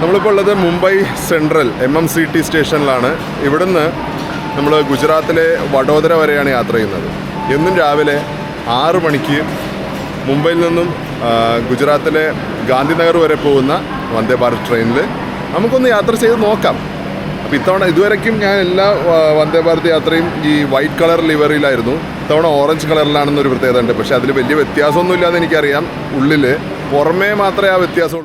നമ്മളിപ്പോൾ ഉള്ളത് Mumbai central M M C T സ്റ്റേഷനിലാണ്. ഇവിടുന്ന് നമ്മൾ ഗുജറാത്തിലെ വഡോദര വരെയാണ് യാത്ര ചെയ്യുന്നത്. എന്നും രാവിലെ ആറ് മണിക്ക് മുംബൈയിൽ നിന്നും ഗുജറാത്തിലെ ഗാന്ധിനഗർ വരെ പോകുന്ന വന്ദേ ഭാരത് ട്രെയിനിൽ നമുക്കൊന്ന് യാത്ര ചെയ്ത് നോക്കാം. അപ്പോൾ ഇത്തവണ ഇതുവരെയ്ക്കും ഞാൻ എല്ലാ വന്ദേ ഭാരത് യാത്രയും ഈ വൈറ്റ് കളർ ലിവറിലായിരുന്നു. ഇത്തവണ ഓറഞ്ച് കളറിലാണെന്നൊരു പ്രത്യേകത ഉണ്ട് പക്ഷേ അതിൽ വലിയ വ്യത്യാസമൊന്നുമില്ലാന്ന് എനിക്കറിയാം. ഉള്ളിൽ പുറമേ മാത്രമേ ആ വ്യത്യാസം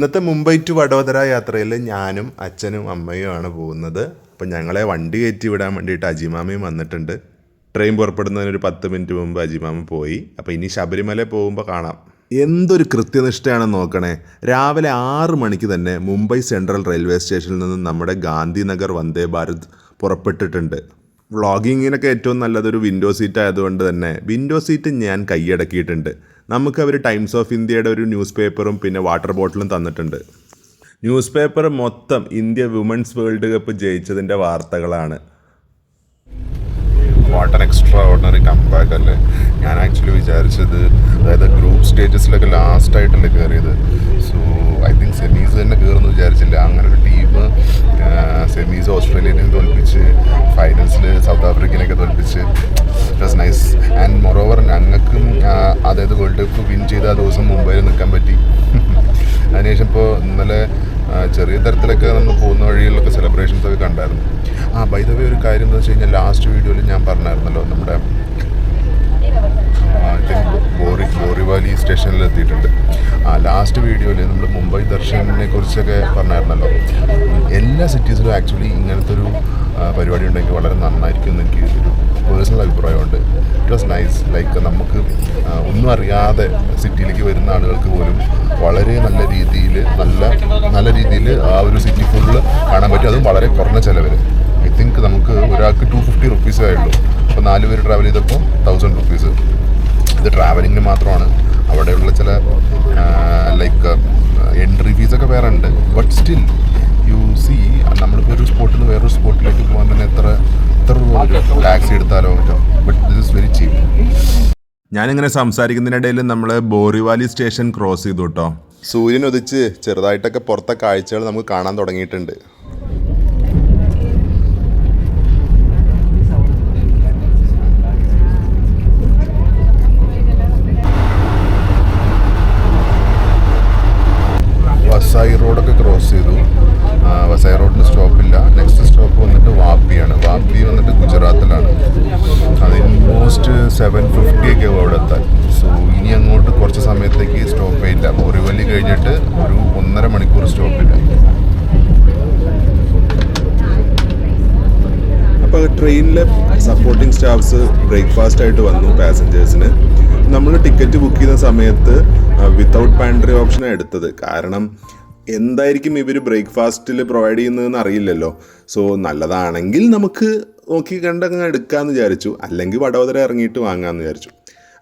ഇന്നത്തെ മുംബൈ ടു വഡോദര യാത്രയിൽ ഞാനും അച്ഛനും അമ്മയുമാണ് പോകുന്നത്. അപ്പം ഞങ്ങളെ വണ്ടി കയറ്റി വിടാൻ വേണ്ടിയിട്ട് അജിമാമയും വന്നിട്ടുണ്ട്. ട്രെയിൻ പുറപ്പെടുന്നതിന് ഒരു പത്ത് മിനിറ്റ് മുമ്പ് അജിമാമ പോയി. അപ്പോൾ ഇനി ശബരിമല പോകുമ്പോൾ കാണാം. എന്തൊരു കൃത്യനിഷ്ഠയാണെന്ന് നോക്കണേ. രാവിലെ ആറ് മണിക്ക് തന്നെ മുംബൈ സെൻട്രൽ റെയിൽവേ സ്റ്റേഷനിൽ നിന്ന് നമ്മുടെ ഗാന്ധിനഗർ വന്ദേ ഭാരത് പുറപ്പെട്ടിട്ടുണ്ട്. വ്ളോഗിങ്ങിനൊക്കെ ഏറ്റവും നല്ലതൊരു വിൻഡോ സീറ്റ് ആയതുകൊണ്ട് തന്നെ വിൻഡോ സീറ്റ് ഞാൻ കൈയടക്കിയിട്ടുണ്ട്. നമുക്ക് അവർ ടൈംസ് ഓഫ് ഇന്ത്യയുടെ ഒരു ന്യൂസ് പേപ്പറും പിന്നെ വാട്ടർ ബോട്ടിലും തന്നിട്ടുണ്ട്. ന്യൂസ് പേപ്പർ മൊത്തം ഇന്ത്യ വുമൻസ് വേൾഡ് കപ്പ് ജയിച്ചതിന്റെ വാർത്തകളാണ്. വാട്ടർ എക്സ്ട്രാ ഓർഡിനറി കമ്പാക്ക് അല്ലേ? ഞാൻ ആക്ച്വലി വിചാരിച്ചത് അതായത് ഗ്രൂപ്പ് സ്റ്റേജസിലൊക്കെ ലാസ്റ്റ് ആയിട്ടല്ലേ കയറിയത് സോ ഐ തിങ്ക് സെമീസ് തന്നെ കയറുമെന്ന് വിചാരിച്ചില്ല അങ്ങനെ ഒരു ടീം സെമീസ് ഓസ്ട്രേലിയനെ തോൽപ്പിച്ച് ഫൈനൽസിൽ സൗത്ത് ആഫ്രിക്കനെയൊക്കെ തോൽപ്പിച്ച്. ഇറ്റ് നൈസ് ആൻഡ് മൊറോവർ ഞങ്ങൾക്കും അതായത് വേൾഡ് കപ്പ് വിൻ ചെയ്ത ആ ദിവസം മുംബൈയിൽ നിൽക്കാൻ പറ്റി. അതിനുശേഷം ഇപ്പോൾ ഇന്നലെ ചെറിയ തരത്തിലൊക്കെ നമ്മൾ പോകുന്ന വഴികളിലൊക്കെ സെലിബ്രേഷൻസ് ഒക്കെ കണ്ടായിരുന്നു. ആ ബൈ ദ വേ ഒരു കാര്യം എന്ന് വെച്ച് കഴിഞ്ഞാൽ ലാസ്റ്റ് വീഡിയോയിൽ ഞാൻ പറഞ്ഞായിരുന്നല്ലോ നമ്മുടെ ബോറി ബോറിവാലി സ്റ്റേഷനിൽ എത്തിയിട്ടുണ്ട്. ആ ലാസ്റ്റ് വീഡിയോയിൽ നമ്മൾ മുംബൈ ദർശനെ കുറിച്ചൊക്കെ പറഞ്ഞായിരുന്നല്ലോ. എല്ലാ സിറ്റീസിലും ആക്ച്വലി ഇങ്ങനത്തെ ഒരു പരിപാടി ഉണ്ടെങ്കിൽ വളരെ നന്നായിരിക്കും എന്ന് എനിക്ക് ഒരു പേഴ്സണൽ അഭിപ്രായമുണ്ട്. ഇറ്റ് വാസ് നൈസ് ലൈക്ക് നമുക്ക് ഒന്നും അറിയാതെ സിറ്റിയിലേക്ക് വരുന്ന ആളുകൾക്ക് പോലും വളരെ നല്ല രീതിയിൽ നല്ല നല്ല രീതിയിൽ ആ ഒരു സിറ്റി ഫുള്ള് കാണാൻ പറ്റും. അതും വളരെ കുറഞ്ഞ ചിലവിൽ ഐ തിങ്ക് നമുക്ക് ഒരാൾക്ക് ടു ഫിഫ്റ്റി റുപ്പീസേ ആയുള്ളൂ അപ്പോൾ നാല് പേര് ട്രാവൽ ചെയ്തപ്പോൾ തൗസൻഡ് റുപ്പീസ് ഇത് ട്രാവലിങ്ങിന് മാത്രമാണ്. അവിടെയുള്ള ചില ലൈക്ക് എൻട്രി ഫീസൊക്കെ വേറെ ഉണ്ട്. ബട്ട് സ്റ്റിൽ യു സി നമ്മളിപ്പോൾ ഒരു സ്പോട്ടിൽ നിന്ന് വേറൊരു സ്പോട്ടിലേക്ക് പോകാൻ തന്നെ എത്ര എത്ര രൂപ ടാക്സി എടുത്താലോ but this is very cheap ഞാനിങ്ങനെ സംസാരിക്കുന്നതിനിടയിൽ നമ്മൾ ബോറിവാലി സ്റ്റേഷൻ ക്രോസ് ചെയ്തു കേട്ടോ. സൂര്യൻ ഉദിച്ച് ചെറുതായിട്ടൊക്കെ പുറത്തെ കാഴ്ചകൾ നമുക്ക് കാണാൻ തുടങ്ങിയിട്ടുണ്ട് വസായി റോഡൊക്കെ ക്രോസ് ചെയ്തു ആ, വസായി റോഡിന് സ്റ്റോപ്പില്ല നെക്സ്റ്റ് സ്റ്റോപ്പ് വന്നിട്ട് വാപ്പിയാണ് വാപ്പി വന്നിട്ട് ഗുജറാത്തിലാണ് അത് ഓൾമോസ്റ്റ് സെവൻ ഫിഫ്റ്റി ഒക്കെ അവിടെ എത്താൻ സോ ഇനി അങ്ങോട്ട് കുറച്ച് സമയത്തേക്ക് സ്റ്റോപ്പേ ഇല്ല. വലി കഴിഞ്ഞിട്ട് ഒരു ഒന്നര മണിക്കൂർ സ്റ്റോപ്പില്ല അപ്പോൾ ട്രെയിനിലെ സപ്പോർട്ടിംഗ് സ്റ്റാഫ്സ് ബ്രേക്ക്ഫാസ്റ്റ് ആയിട്ട് വന്നു പാസഞ്ചേഴ്സിന് നമ്മൾ ടിക്കറ്റ് ബുക്ക് ചെയ്യുന്ന സമയത്ത് വിത്തൗട്ട് പാൻട്രി ഓപ്ഷനാണ് എടുത്തത്. കാരണം എന്തായിരിക്കും ഇവർ ബ്രേക്ക്ഫാസ്റ്റിൽ പ്രൊവൈഡ് ചെയ്യുന്നതെന്ന് അറിയില്ലല്ലോ. സോ നല്ലതാണെങ്കിൽ നമുക്ക് നോക്കി കണ്ടങ്ങ് എടുക്കാമെന്ന് വിചാരിച്ചു. അല്ലെങ്കിൽ വടോദര ഇറങ്ങിയിട്ട് വാങ്ങാമെന്ന് വിചാരിച്ചു.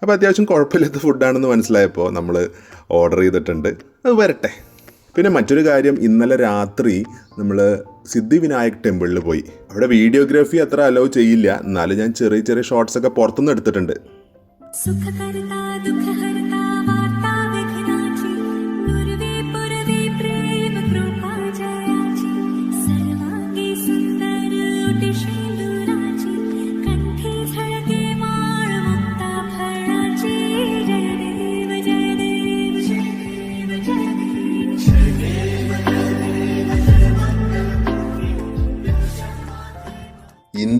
അപ്പോൾ അത്യാവശ്യം കുഴപ്പമില്ലാത്ത ഫുഡാണെന്ന് മനസ്സിലായപ്പോൾ നമ്മൾ ഓർഡർ ചെയ്തിട്ടുണ്ട്. അത് വരട്ടെ. പിന്നെ മറ്റൊരു കാര്യം ഇന്നലെ രാത്രി നമ്മൾ സിദ്ധിവിനായക് ടെമ്പിളിൽ പോയി. അവിടെ വീഡിയോഗ്രാഫി അത്ര അലോ ചെയ്യില്ല. എന്നാലും ഞാൻ ചെറിയ ചെറിയ ഷോർട്സ് ഒക്കെ പുറത്തുനിന്ന് എടുത്തിട്ടുണ്ട്.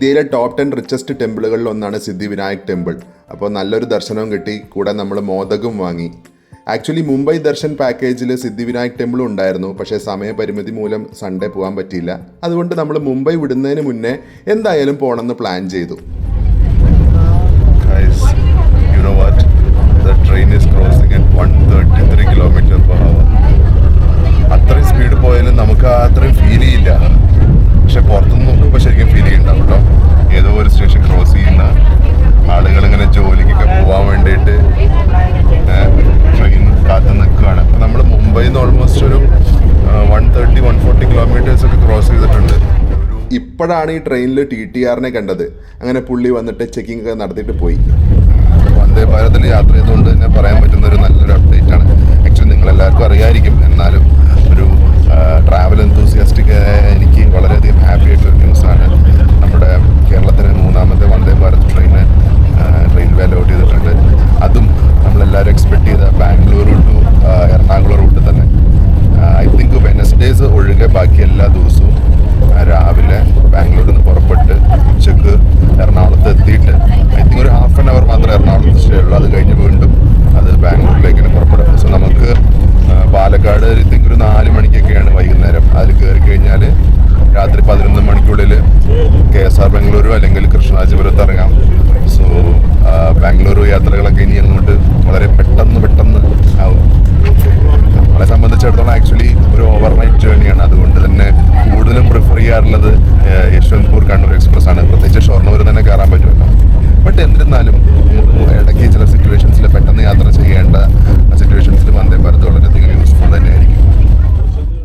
ഇന്ത്യയിലെ ടോപ്പ് ടെൻ റിച്ചസ്റ്റ് ടെമ്പിളുകളിൽ ഒന്നാണ് സിദ്ധിവിനായക് ടെമ്പിൾ അപ്പോൾ നല്ലൊരു ദർശനവും കിട്ടി കൂടെ നമ്മൾ മോദകും വാങ്ങി. ആക്ച്വലി മുംബൈ ദർശൻ പാക്കേജിൽ സിദ്ധിവിനായക് ടെമ്പിളും ഉണ്ടായിരുന്നു പക്ഷേ സമയപരിമിതി മൂലം സൺഡേ പോകാൻ പറ്റിയില്ല. അതുകൊണ്ട് നമ്മൾ മുംബൈ വിടുന്നതിന് മുന്നേ എന്തായാലും പോകണമെന്ന് പ്ലാൻ ചെയ്തു. Guys, you know what? The train is crossing at 133 kilometer per hour. അത്രയും സ്പീഡ് പോയാലും നമുക്ക് അത്രയും ഫീൽ ചെയ്യില്ല പക്ഷെ പുറത്തുനിന്ന് നോക്കുമ്പോൾ ശരിക്കും ഫീൽ ചെയ്യുന്നുണ്ടാവും കേട്ടോ. ഏതോ ഒരു സ്റ്റേഷൻ ക്രോസ് ചെയ്യുന്ന ആളുകൾ ഇങ്ങനെ ജോലിക്കൊക്കെ പോകാൻ വേണ്ടിയിട്ട് ട്രെയിൻ കാത്ത് നിൽക്കുകയാണ്. അപ്പം നമ്മൾ മുംബൈയിൽ നിന്ന് ഓൾമോസ്റ്റ് ഒരു one thirty one forty kilometres ഒക്കെ ക്രോസ് ചെയ്തിട്ടുണ്ട്. ഇപ്പോഴാണ് ഈ ട്രെയിനിൽ ടി ടി ആറിനെ കണ്ടത്. അങ്ങനെ പുള്ളി വന്നിട്ട് ചെക്കിംഗ് ഒക്കെ നടത്തിയിട്ട് പോയി. വന്ദേ ഭാരതിൽ യാത്ര ചെയ്തുകൊണ്ട് തന്നെ പറയാൻ പറ്റുന്ന ഒരു നല്ലൊരു അപ്ഡേറ്റ് ആണ് ആക്ച്വലി നിങ്ങളെല്ലാവർക്കും അറിയായിരിക്കും എന്നാലും ഒരു ട്രാവൽ എന്തൂസിയാസ്റ്റിക് എനിക്ക് വളരെയധികം ഹാപ്പി ആയിട്ടുള്ള ന്യൂസാണ് നമ്മുടെ കേരളത്തിലെ മൂന്നാമത്തെ Vande Bharat train railway load ചെയ്തിട്ടുണ്ട് അതും നമ്മളെല്ലാവരും എക്സ്പെക്ട് ചെയ്ത ബാംഗ്ലൂർ ടു എറണാകുളം റൂട്ട് തന്നെ ഐ തിങ്ക് വെനസ്ഡേസ് ഒഴികെ ദിവസവും രാവിലെ ബാംഗ്ലൂരിൽ നിന്ന് പുറപ്പെട്ട് ഉച്ചയ്ക്ക് എറണാകുളത്ത് എത്തിയിട്ട് ഐ തിങ്ക് ഒരു ഹാഫ് ആൻ അവർ മാത്രമേ എറണാകുളത്ത് സ്റ്റേ ഉള്ളൂ. അത് കഴിഞ്ഞ് വീണ്ടും അത് ബാംഗ്ലൂരിലേക്ക് പുറപ്പെടും. സോ നമുക്ക് പാലക്കാട് ഐ തിങ്ക് ഒരു നാല് മണിക്കൊക്കെയാണ് വൈകുന്നേരം. അതിൽ കയറി കഴിഞ്ഞാൽ രാത്രി പതിനൊന്ന് മണിക്കുള്ളിൽ കെ എസ് ആർ ബാംഗ്ലൂരു അല്ലെങ്കിൽ കൃഷ്ണരാജപുരത്ത് ഇറങ്ങാം. സോ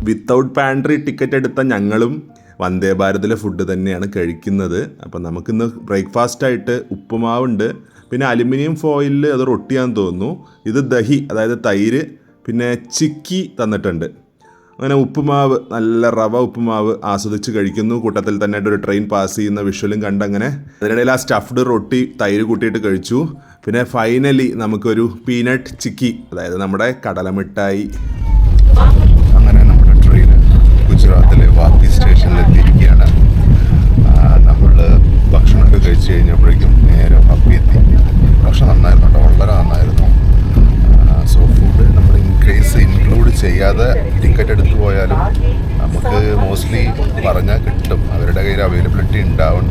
വിത്തൗട്ട് പാൻട്രി ടിക്കറ്റ് എടുത്ത ഞങ്ങളും വന്ദേ ഭാരതിലെ ഫുഡ് തന്നെയാണ് കഴിക്കുന്നത്. അപ്പം നമുക്കിന്ന് ബ്രേക്ക്ഫാസ്റ്റ് ആയിട്ട് ഉപ്പുമാവുണ്ട്. പിന്നെ അലുമിനിയം ഫോയിലിൽ അത് റൊട്ടിയാന്ന് തോന്നുന്നു. ഇത് ദഹി അതായത് തൈര് പിന്നെ ചിക്കി തന്നിട്ടുണ്ട്. അങ്ങനെ ഉപ്പുമാവ് നല്ല റവ ഉപ്പുമാവ് ആസ്വദിച്ച് കഴിക്കുന്നു. കൂട്ടത്തിൽ തന്നെ ഒരു ട്രെയിൻ പാസ് ചെയ്യുന്ന വിഷ്വലും കണ്ടങ്ങനെ അതിനിടയിൽ ആ സ്റ്റഫ്ഡ് റൊട്ടി തൈര് കൂട്ടിയിട്ട് കഴിച്ചു. പിന്നെ ഫൈനലി നമുക്കൊരു പീനട്ട് ചിക്കി അതായത് നമ്മുടെ കടലമിഠായി. ഗുജറാത്തിലെ വാത്തി സ്റ്റേഷനിൽ എത്തിയിരിക്കുകയാണ് നമ്മൾ ഭക്ഷണമൊക്കെ കഴിച്ചു കഴിഞ്ഞപ്പോഴേക്കും നേരെ വാപ്പി എത്തി ഭക്ഷണം നന്നായിരുന്നു? കേട്ടോ വളരെ നന്നായിരുന്നു. സോ ഫുഡ് നമ്മൾ ഇൻക്രീസ് ഇൻക്ലൂഡ് ചെയ്യാതെ ടിക്കറ്റ് എടുത്തു പോയാലും നമുക്ക് മോസ്റ്റ്ലി പറഞ്ഞാൽ കിട്ടും. അവരുടെ കയ്യിൽ അവൈലബിലിറ്റി ഉണ്ടാവും.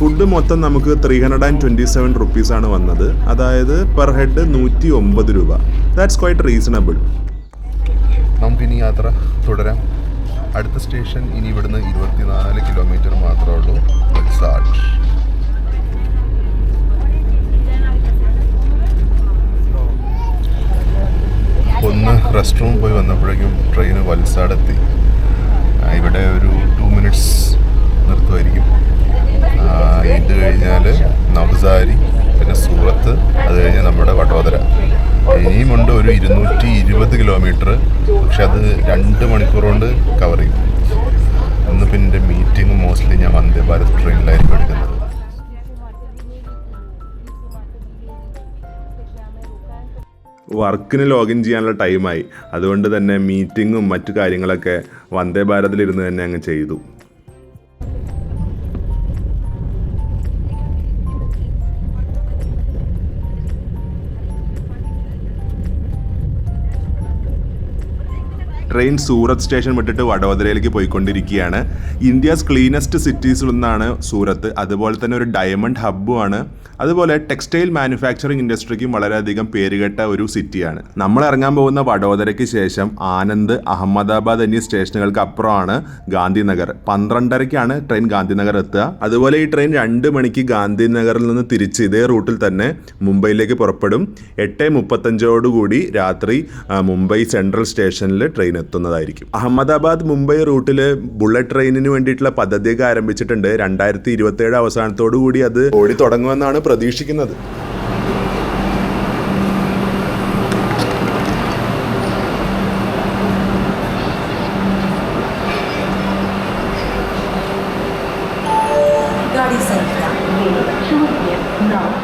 ഫുഡ് മൊത്തം നമുക്ക് three hundred and twenty seven റുപ്പീസാണ് വന്നത്. അതായത് പെർ ഹെഡ് നൂറ്റി ഒമ്പത് രൂപ. ദാറ്റ്സ് ക്വൈറ്റ് റീസണബിൾ നമുക്കിനി യാത്ര തുടരാം. അടുത്ത സ്റ്റേഷൻ ഇനി ഇവിടുന്ന് ഇരുപത്തിനാല് കിലോമീറ്റർ മാത്രമേ ഉള്ളൂ. വൽസാഡ് ഒന്ന് റെസ്റ്റ് റൂം പോയി വന്നപ്പോഴേക്കും ട്രെയിൻ വത്സാടെത്തി ഇവിടെ ഒരു ടു മിനിറ്റ്സ് നിർത്തുമായിരിക്കും. ഇത് കഴിഞ്ഞാൽ നവസാരി പിന്നെ സൂറത്ത് അത് കഴിഞ്ഞാൽ നമ്മുടെ വഡോദര. ഇനിയുമുണ്ട് ഒരു ഇരുന്നൂറ്റി ഇരുപത് കിലോമീറ്റർ. പക്ഷെ അത് രണ്ട് മണിക്കൂർ കൊണ്ട് കവർ ചെയ്യും. അന്ന് പിന്നെ എന്റെ മീറ്റിംഗ് മോസ്റ്റ്ലി ഞാൻ വന്ദേ ഭാരത് ട്രെയിനിലായിരിക്കും എടുക്കുന്നത്. വർക്കിന് ലോഗിൻ ചെയ്യാനുള്ള ടൈമായി അതുകൊണ്ട് തന്നെ മീറ്റിങ്ങും മറ്റു കാര്യങ്ങളൊക്കെ വന്ദേ ഭാരതിലിരുന്ന് തന്നെ അങ്ങ് ചെയ്തു. ട്രെയിൻ സൂറത്ത് സ്റ്റേഷൻ വിട്ടിട്ട് വഡോദരയിലേക്ക് പോയിക്കൊണ്ടിരിക്കുകയാണ്. ഇന്ത്യസ് ക്ലീനസ്റ്റ് സിറ്റീസിലൊന്നാണ് സൂറത്ത്. അതുപോലെ തന്നെ ഒരു ഡയമണ്ട് ഹബ്ബുമാണ് അതുപോലെ ടെക്സ്റ്റൈൽ മാനുഫാക്ചറിംഗ് ഇൻഡസ്ട്രിക്കും വളരെയധികം പേരുകെട്ട ഒരു സിറ്റിയാണ് നമ്മൾ ഇറങ്ങാൻ പോകുന്ന വഡോദരയ്ക്ക് ശേഷം ആനന്ദ് അഹമ്മദാബാദ് എന്നീ സ്റ്റേഷനുകൾക്ക് അപ്പുറമാണ് ഗാന്ധിനഗർ. പന്ത്രണ്ടരയ്ക്കാണ് ട്രെയിൻ ഗാന്ധിനഗർ എത്തുക. അതുപോലെ ഈ ട്രെയിൻ രണ്ട് മണിക്ക് ഗാന്ധിനഗറിൽ നിന്ന് തിരിച്ച് ഇതേ റൂട്ടിൽ തന്നെ മുംബൈയിലേക്ക് പുറപ്പെടും. എട്ട് മുപ്പത്തഞ്ചോടുകൂടി രാത്രി മുംബൈ സെൻട്രൽ സ്റ്റേഷനിൽ ട്രെയിൻ എത്തുന്നതായിരിക്കും. അഹമ്മദാബാദ് മുംബൈ റൂട്ടിൽ ബുള്ളറ്റ് ട്രെയിനിന് വേണ്ടിയിട്ടുള്ള പദ്ധതിയൊക്കെ ആരംഭിച്ചിട്ടുണ്ട്. രണ്ടായിരത്തി ഇരുപത്തേഴ് അവസാനത്തോടു കൂടി അത് ഓടി തുടങ്ങുമെന്നാണ് പ്രതീക്ഷിക്കുന്നത്.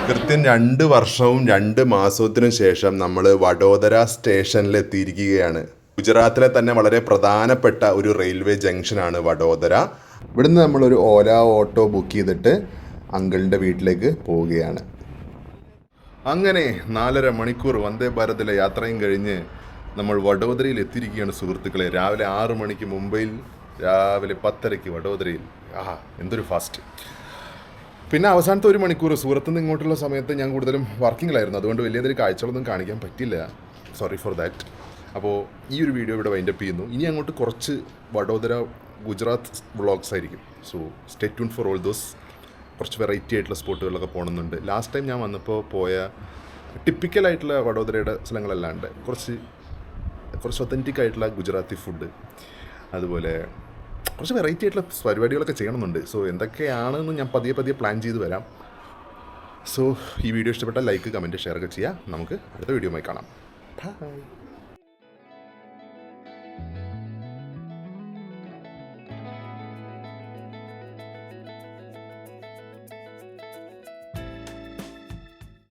കൃത്യം രണ്ട് വർഷവും രണ്ട് മാസത്തിനു ശേഷം നമ്മൾ വഡോദര സ്റ്റേഷനിൽ എത്തിയിരിക്കുകയാണ് ഗുജറാത്തിലെ തന്നെ വളരെ പ്രധാനപ്പെട്ട ഒരു റെയിൽവേ ജംഗ്ഷനാണ് വഡോദര. ഇവിടുന്ന് നമ്മളൊരു ഓല ഓട്ടോ ബുക്ക് ചെയ്തിട്ട് അങ്കിളിന്റെ വീട്ടിലേക്ക് പോവുകയാണ്. അങ്ങനെ നാലര മണിക്കൂർ വന്ദേ ഭാരതിലെ യാത്രയും കഴിഞ്ഞ് നമ്മൾ വഡോദരയിൽ എത്തിയിരിക്കുകയാണ് സുഹൃത്തുക്കളെ. രാവിലെ ആറ് മണിക്ക് മുംബൈയിൽ രാവിലെ പത്തരയ്ക്ക് വഡോദരയിൽ. ആഹാ എന്തൊരു ഫാസ്റ്റ്. പിന്നെ അവസാനത്തെ ഒരു മണിക്കൂർ സൂറത്ത് നിന്ന് ഇങ്ങോട്ടുള്ള സമയത്ത് ഞാൻ കൂടുതലും വർക്കിങ്ങിലായിരുന്നു. അതുകൊണ്ട് വലിയതൊരു കാഴ്ചകളൊന്നും കാണിക്കാൻ പറ്റില്ല. സോറി ഫോർ ദാറ്റ് അപ്പോൾ ഈ ഒരു വീഡിയോ ഇവിടെ വൈൻഡപ്പ് ചെയ്യുന്നു. ഇനി അങ്ങോട്ട് കുറച്ച് വഡോദര ഗുജറാത്ത് വ്ളോഗ്സ് ആയിരിക്കും. So stay tune for all those കുറച്ച് വെറൈറ്റി ആയിട്ടുള്ള സ്പോട്ടുകളിലൊക്കെ പോകണമെന്നുണ്ട് ലാസ്റ്റ് ടൈം ഞാൻ വന്നപ്പോൾ പോയ ടിപ്പിക്കലായിട്ടുള്ള വഡോദരയുടെ സ്ഥലങ്ങളല്ലാണ്ട് കുറച്ച് കുറച്ച് ഒത്തന്റിക് ആയിട്ടുള്ള ഗുജറാത്തി ഫുഡ് അതുപോലെ കുറച്ച് വെറൈറ്റി ആയിട്ടുള്ള പരിപാടികളൊക്കെ ചെയ്യണമെന്നുണ്ട് സോ എന്തൊക്കെയാണെന്ന് ഞാൻ പതിയെ പതിയെ പ്ലാൻ ചെയ്ത് വരാം. സോ ഈ വീഡിയോ ഇഷ്ടപ്പെട്ടാൽ ലൈക്ക് കമന്റ് ഷെയർ ഒക്കെ ചെയ്യാം. നമുക്ക് അടുത്ത വീഡിയോയുമായി കാണാം. ബൈ